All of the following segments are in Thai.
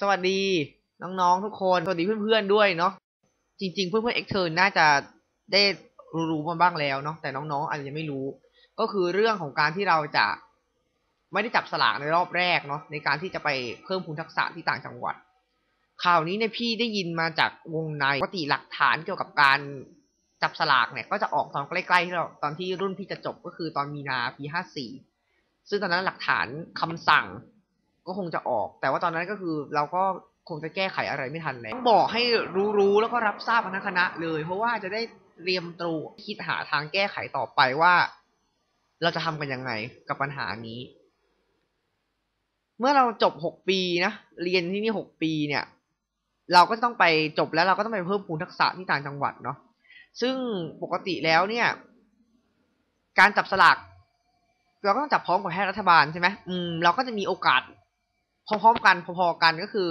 สวัสดีน้องๆทุกคน สวัสดีเพื่อนๆด้วยเนาะ จริง ๆ เพื่อนๆเอ็กเทอร์น่าจะได้รู้มาบ้างแล้วเนาะ แต่น้องๆอาจจะยังไม่รู้ ก็คือเรื่องของการที่เราจะไม่ได้จับสลากในรอบแรกเนาะในการที่จะไปเพิ่มพูนทักษะที่ต่างจังหวัด ข่าวนี้เนี่ยพี่ได้ยินมาจากวงในปกติหลักฐานเกี่ยวกับการจับสลากเนี่ย ก็จะออกตอนใกล้ๆที่เราตอนที่รุ่นพี่จะจบก็คือตอนมีนาปีห้าสี่ซึ่งตอนนั้นหลักฐานคำสั่ง ก็คงจะออก แต่ว่าตอนนั้นก็คือเราก็คงจะแก้ไขอะไรไม่ทันแล้วต้องบอกให้รู้ๆแล้วก็รับทราบคณะคณะเลย เพราะว่าจะได้เตรียมตัวคิดหาทางแก้ไขต่อไปว่า เราจะทำกันยังไงกับปัญหานี้ เมื่อเราจบหกปีนะเรียนที่นี่หกปีเนี่ย เราก็ต้องไปจบแล้วเราก็ต้องไปเพิ่มพูนทักษะที่ต่างจังหวัดเนาะซึ่งปกติแล้วเนี่ย การจับสลากเราก็ต้องจับพร้อมกับแพทย์รัฐบาลใช่ไหมอืมเราก็จะมีโอกาส พร้อมๆกันพอๆกันก็คือ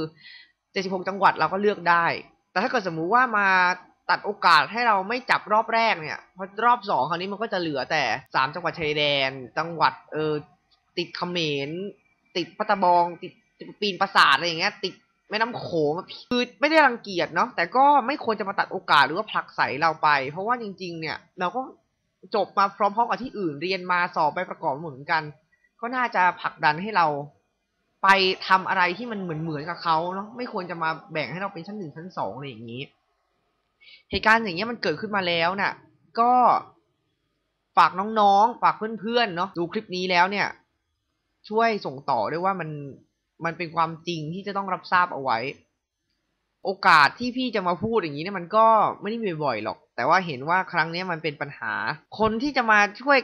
76 จังหวัดเราก็เลือกได้ แต่ถ้าเกิดสมมุติว่ามาตัดโอกาสให้เราไม่จับรอบแรกเนี่ยพอรอบสองคราวนี้มันก็จะเหลือแต่สามจังหวัดชายแดน จังหวัดเออติดเขมรติดพัตตาบอง ติดปีนปราสาทอะไรอย่างเงี้ย ติดแม่น้ำโขงคือไม่ได้รังเกียจเนาะแต่ก็ไม่ควรจะมาตัดโอกาสหรือว่าผลักใส่เราไป เพราะว่าจริง ๆ เนี่ย เราก็จบมาพร้อมๆกับที่อื่นเรียนมาสอบไปประกอบเหมือนกัน ก็น่าจะผลักดันให้เรา ไปทำอะไรที่มันเหมือนเหมือนกับเขาเนาะไม่ควรจะมาแบ่งให้เราเป็นชั้นหนึ่งชั้นสองอะไรอย่างนี้ เหตุการณ์อย่างเงี้ยมันเกิดขึ้นมาแล้วน่ะ ก็ฝากน้องๆ ฝากเพื่อนๆเนาะดูคลิปนี้แล้วเนี่ย ช่วยส่งต่อด้วยว่ามันมันเป็นความจริงที่จะต้องรับทราบเอาไว้ โอกาสที่พี่จะมาพูดอย่างนี้เนี่ยมันก็ไม่ได้มีบ่อยหรอก แต่ว่าเห็นว่าครั้งนี้มันเป็นปัญหา คนที่จะมาช่วย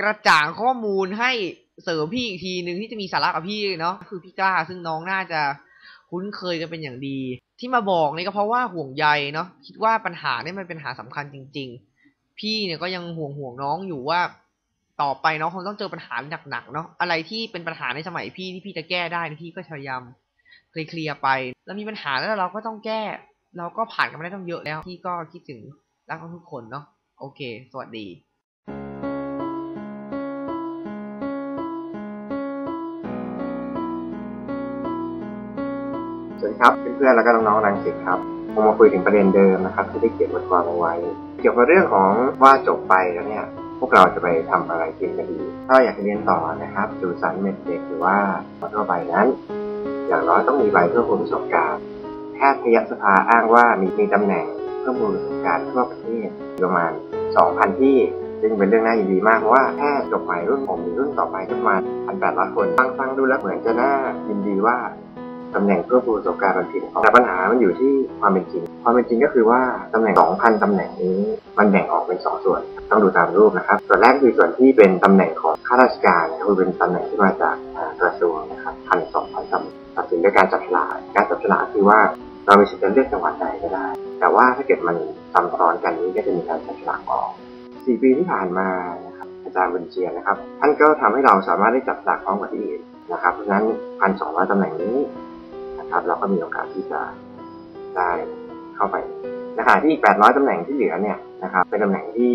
กระจ่างข้อมูลให้ เสริมพี่อีกทีหนึ่งที่จะมีสาระกับพี่เนาะคือพี่กล้าซึ่งน้องน่าจะคุ้นเคยกันเป็นอย่างดี ที่มาบอกนี่ก็เพราะว่าห่วงใยเนาะคิดว่าปัญหาเนี่ยมันเป็นปัญหาสำคัญจริง ๆ พี่เนี่ยก็ยังห่วงห่วงน้องอยู่ว่า ต่อไปน้องคงต้องเจอปัญหาหนักๆเนาะอะไรที่เป็นปัญหาในสมัยพี่ที่พี่จะแก้ได้พี่ก็พยายามเคลียร์ไป แล้วมีปัญหาแล้วเราก็ต้องแก้ เราก็ผ่านกันมาได้ต้องเยอะแล้วพี่ก็คิดถึงรักทุกคนเนาะโอเค สวัสดี วัสดีครับเพื่อนๆแล้วก็น้องๆรังสิตครับผมมาคุยถึงประเด็นเดิมนะครับ ที่ได้เขียนบทความเอาไว้ เกี่ยวกับเรื่องของว่าจบไปแล้วเนี่ย พวกเราจะไปทำอะไรกินกันดี ถ้าอยากเรียนต่อนะครับดูสันเมดเด็กหรือว่าทั่วไปนั้น อย่างน้อยต้องมีใบเพื่อคุณประสบการณ์แพทยสภาอ้างว่ามีมีตำแหน่งเพื่อคุณประสบการณ์ทั่วประเทศประมาณ 2,000 ที่ซึ่งเป็นเรื่องน่ายินดีมากเพราะว่าแพทย์จบใหม่รุ่นผมมีรุ่นต่อไปก็ประมาณ1,800 คนฟังฟังดูแล้วเหมือนจะน่ายินดีว่า ตำแหน่งเพื่อผู้ประสบการณ์มันผิดแต่ปัญหามันอยู่ที่ความเป็นจริง ความเป็นจริงก็คือว่าตำแหน่ง 2,000 ตำแหน่งนี้มันแบ่งออกเป็น 2 ส่วน ต้องดูตามรูปนะครับ ส่วนแรกคือส่วนที่เป็นตำแหน่งของข้าราชการคือเป็นตำแหน่งที่มาจากกระทรวงนะครับพันสองพันตำแหน่งตัดสินด้วยการจับฉลากการจับฉลากคือว่าเรามีสิทธิ์จะเลือกจังหวัดใดก็ได้ แต่ว่าถ้าเกิดมันซ้ำซ้อนกันนี้ก็จะมีการจับฉลากออกสี่ปีที่ผ่านมานะครับอาจารย์บุญเชียนะครับ ท่านก็ทำให้เราสามารถได้จับฉลากพร้อมกับที่อื่นนะครับ เพราะฉะนั้นพันสองร้อยตำแหน่งนี้ นะครับ เราก็มีโอกาสที่จะได้เข้าไปในขณะที่อีก 800 ตำแหน่งที่เหลือเนี่ยนะครับ เป็นตำแหน่งที่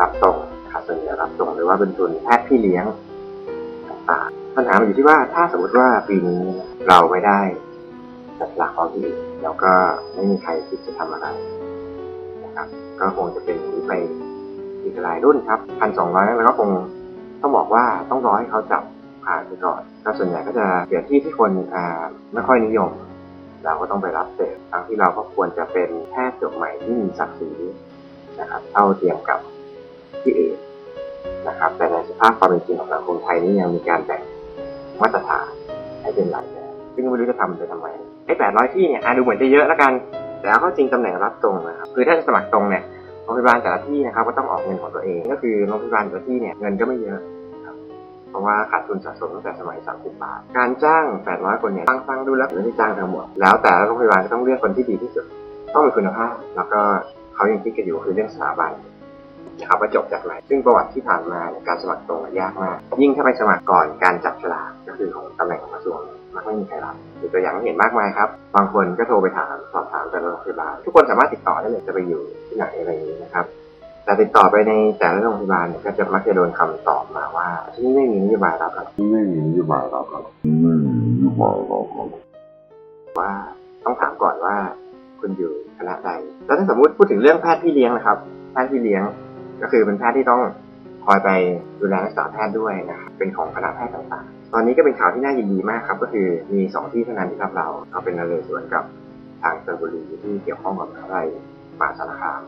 รับตรงนะครับส่วนใหญ่รับตรงหรือว่าเป็นทุนแพทย์พี่เลี้ยงต่างๆปัญหามันอยู่ที่ว่าถ้าสมมติว่าปีนี้เราไม่ได้จัดหลักของที่แล้วก็ไม่มีใครคิดจะทำอะไรนะครับ ก็คงจะเป็นนี้ไปอีกหลายรุ่นครับพันสองร้อยแล้วก็คงต้องบอกว่าต้องรอให้เขาจับ ผ่านไปก่อนก็ส่วนใหญ่ก็จะเสียที่ที่คนไม่ค่อยนิยม เราก็ต้องไปรับเสพทั้งที่เราก็ควรจะเป็นแพทย์จบใหม่ที่มีศักดิ์ศรีนะครับเท่าเทียมกับที่อื่นนะครับ แต่ในสภาพความเป็นจริงของสังคมไทยนี่ยังมีการแบ่งมาตรฐานให้เป็นหลายแบบซึ่งไม่รู้จะทำไปทำไมไอ้แปดร้อยที่เนี่ยดูเหมือนจะเยอะแล้วกัน แต่เอาจริงตำแหน่งรับตรงนะครับคือถ้าจะสมัครตรงเนี่ยโรงพยาบาลแต่ละที่นะครับก็ต้องออกเงินของตัวเอง ก็คือโรงพยาบาลแต่ละที่เนี่ยเงินก็ไม่เยอะ เพราะว่าขาดทุนสะสมตั้งแต่สมัย 30 บาท การจ้าง 800 คนเนี่ยฟังฟังดูแล้วไม่ได้จ้างทั้งหมด แล้วแต่โรงพยาบาลก็ต้องเลือกคนที่ดีที่สุด ต้องมีคุณภาพ แล้วก็เขายังคิดกันอยู่คือเรื่องสถาบันนะครับว่าจบจากไหน ซึ่งประวัติที่ผ่านมาการสมัครตรงยากมาก ยิ่งถ้าไปสมัครก่อนการจับฉลากก็คือของตำแหน่งของกระทรวงมักไม่มีใครรับมีตัวอย่างเห็นมากมายครับ บางคนก็โทรไปถามสอบถามแต่โรงพยาบาลทุกคนสามารถติดต่อได้เลยจะไปอยู่ที่ไหนอะไรอย่างนี้นะครับ แต่ติดต่อไปในแต่ละโรงพยาบาลเนี่ยก็จะมักจะโดนคำตอบมาว่าที่นี่ไม่มีนโยบายรับครับไม่มีนโยบายรับครับไม่มีนโยบายรับครับว่าต้องถามก่อนว่าคุณอยู่คณะใดแล้วถ้าสมมุติพูดถึงเรื่องแพทย์พี่เลี้ยงนะครับแพทย์พี่เลี้ยงก็คือเป็นแพทย์ที่ต้องคอยไปดูแลรักษาแพทย์ด้วยนะครับเป็นของคณะแพทย์ต่างๆ ตอนนี้ก็เป็นข่าวที่น่ายินดีมากครับ ก็คือมีสองที่เท่านั้นที่รับเราเราเป็นนเรศวรกับทางชลบุรีที่เกี่ยวข้องกับมหาวิทยาลัยมหาสารคาม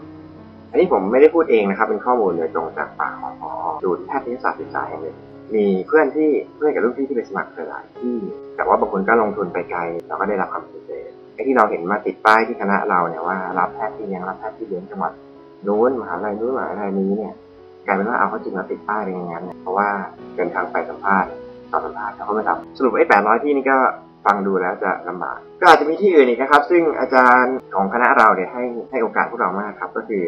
อันนี้ผมไม่ได้พูดเองนะครับ เป็นข้อมูลโดยตรงจากปากของพอศูนย์แพทยศาสตร์ศึกษาแห่งหนึ่งมีเพื่อนที่เพื่อนกับรุ่นพี่ที่ไปสมัครหลายที่ แต่ว่าบางคนก็ลงทุนไปไกลเราก็ได้รับคำปฏิเสธไอ้ที่เราเห็นมาติดป้ายที่คณะเราเนี่ยว่ารับแพทย์ที่เลี้ยงรับแพทย์ที่เลี้ยงจังหวัดนู้นมหาลัยนู้นมหาลัยนี้เนี่ยกลายเป็นว่าเอาเขาจริงมาติดป้ายเป็นอย่างนั้นเนี่ยเพราะว่าเดินทางไปสัมภาษณ์ตอบสัมภาษณ์เขาไม่ทำสรุปไอ้แปดร้อยที่นี่ก็ฟังดูแล้วจะลำบากก็อาจจะมีที่อื่นอีกนะครับ ซึ่งอาจารย์ของคณะเราเนี่ยให้ให้โอกาสพวกเรามากครับ ก็คือ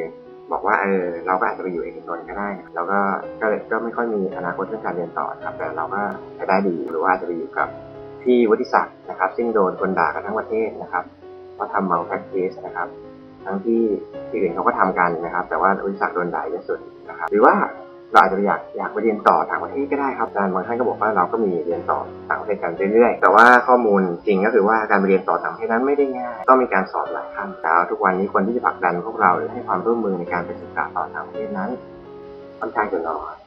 บอกว่าเออเราก็อาจจะไปอยู่เอกชนก็ได้นะเราก็ก็เลยก็ไม่ค่อยมีอนาคตเรื่องการเรียนต่อครับ แต่เราก็จะได้ดีหรือว่าจะไปอยู่กับพี่วุฒิศักดิ์นะครับ ซึ่งโดนคนด่ากันทั้งประเทศนะครับว่าทำเมาแพ็กเกสนะครับ ทั้งที่ที่อื่นเขาก็ทำกันนะครับ แต่ว่าวุฒิศักดิ์โดนด่าเยอะสุดนะครับ หรือว่า เราอาจจะอยากอยากไปเรียนต่อต่างประเทศก็ได้ครับอาจารย์บางท่านก็บอกว่าเราก็มีเรียนต่อต่างประเทศกันเรื่อยๆ แต่ว่าข้อมูลจริงก็คือว่าการไปเรียนต่อต่างประเทศนั้นไม่ได้ง่าย ต้องมีการสอบหลายขั้นแต่ว่าทุกวันนี้คนที่จะผลักดันพวกเราหรือให้ความร่วมมือในการไปศึกษาต่อต่างประเทศนั้นค่อนข้างจะน้อย